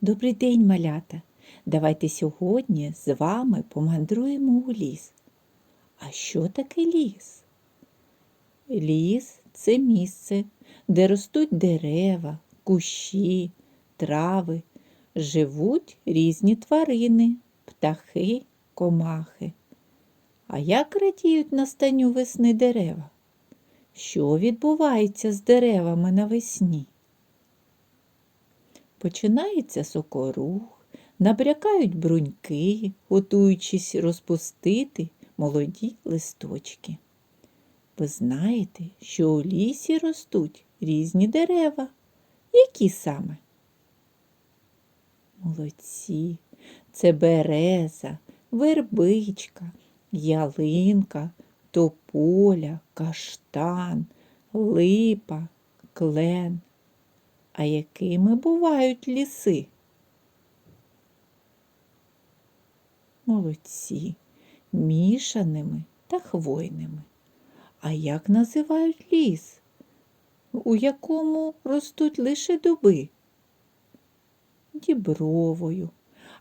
Добрий день, малята! Давайте сьогодні з вами помандруємо у ліс. А що таке ліс? Ліс це місце, де ростуть дерева, кущі, трави, живуть різні тварини, птахи, комахи. А як радіють настанню весни дерева? Що відбувається з деревами навесні? Починається сокорух, набрякають бруньки, готуючись розпустити молоді листочки. Ви знаєте, що у лісі ростуть різні дерева. Які саме? Молодці, це береза, вербичка, ялинка, тополя, каштан, липа, клен. А якими бувають ліси? Молодці, мішаними та хвойними. А як називають ліс, у якому ростуть лише дуби? Дібровою.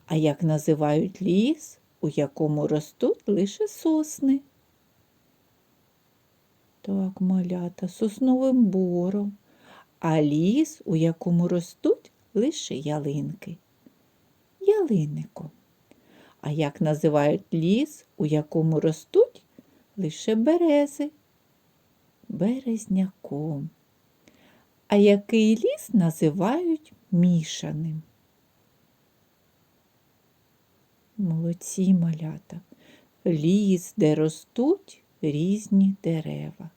А як називають ліс, у якому ростуть лише сосни? Так, малята, сосновим бором а ліс, у якому ростуть лише ялинки. Ялинником. А як називають ліс, у якому ростуть лише берези? Березняком. А який ліс називають мішаним? Молодці малята. Ліс, де ростуть різні дерева.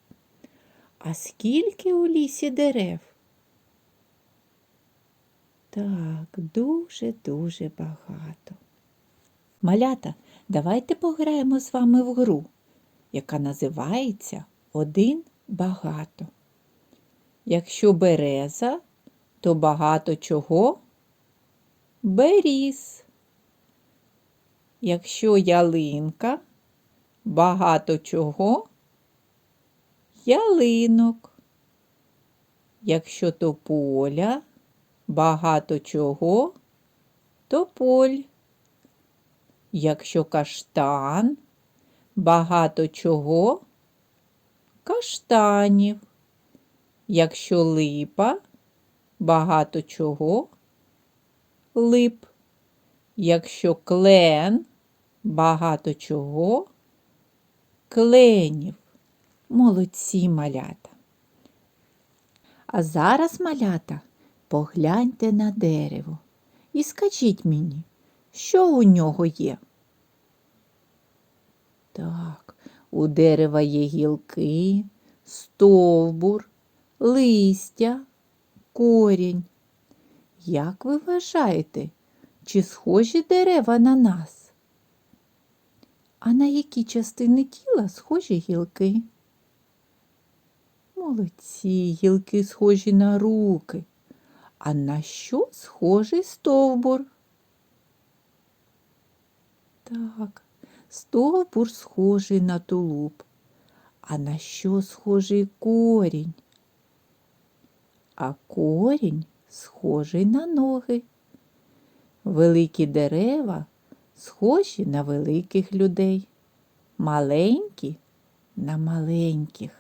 А скільки у лісі дерев? Так, дуже-дуже багато. Малята, давайте пограємо з вами в гру, яка називається Один багато. Якщо береза, то багато чого? Беріз. Якщо ялинка, багато чого? Ялинок. Якщо тополя, багато чого, тополь. Якщо каштан, багато чого, каштанів. Якщо липа, багато чого, лип. Якщо клен, багато чого, кленів. Молодці малята. А зараз малята Погляньте на дерево і скажіть мені, що у нього є? Так, у дерева є гілки, стовбур, листя, корінь. Як ви вважаєте, чи схожі дерева на нас? А на які частини тіла схожі гілки? Молодці, гілки схожі на руки. А на що схожий стовбур? Так, стовбур схожий на тулуб. А на що схожий корінь? А корінь схожий на ноги. Великі дерева схожі на великих людей, маленькі на маленьких.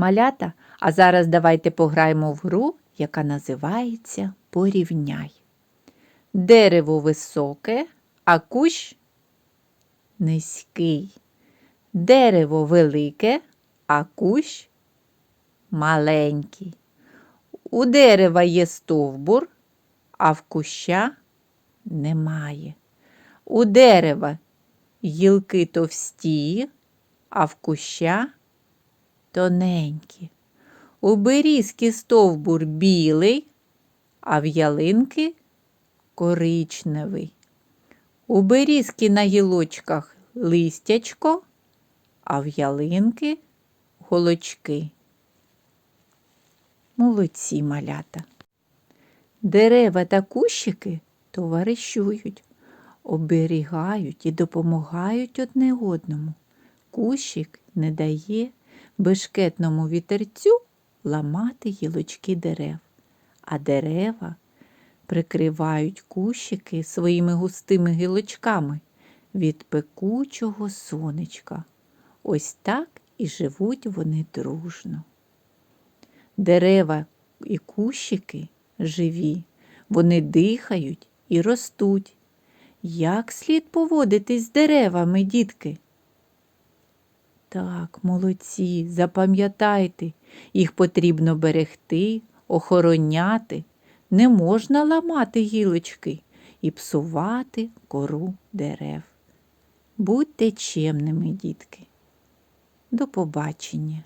Малята, а зараз давайте пограємо в гру, яка називається Порівняй. Дерево високе, а кущ низький. Дерево велике, а кущ маленький. У дерева є стовбур, а в куща немає. У дерева гілки товсті, а в куща тоненькі. У берізки стовбур білий, а в ялинки коричневий. У берізки на гілочках листячко, а в ялинки голочки. Молодці малята. Дерева та кущики товаришують, оберігають і допомагають одне одному. Кущик не дає бешкетному вітерцю ламати гілочки дерев, а дерева прикривають кущики своїми густими гілочками від пекучого сонечка. Ось так і живуть вони дружно. Дерева і кущики живі, вони дихають і ростуть. Як слід поводитись з деревами, дітки? Так, молодці, запам'ятайте, їх потрібно берегти, охороняти, не можна ламати гілочки і псувати кору дерев. Будьте чемними, дітки. До побачення.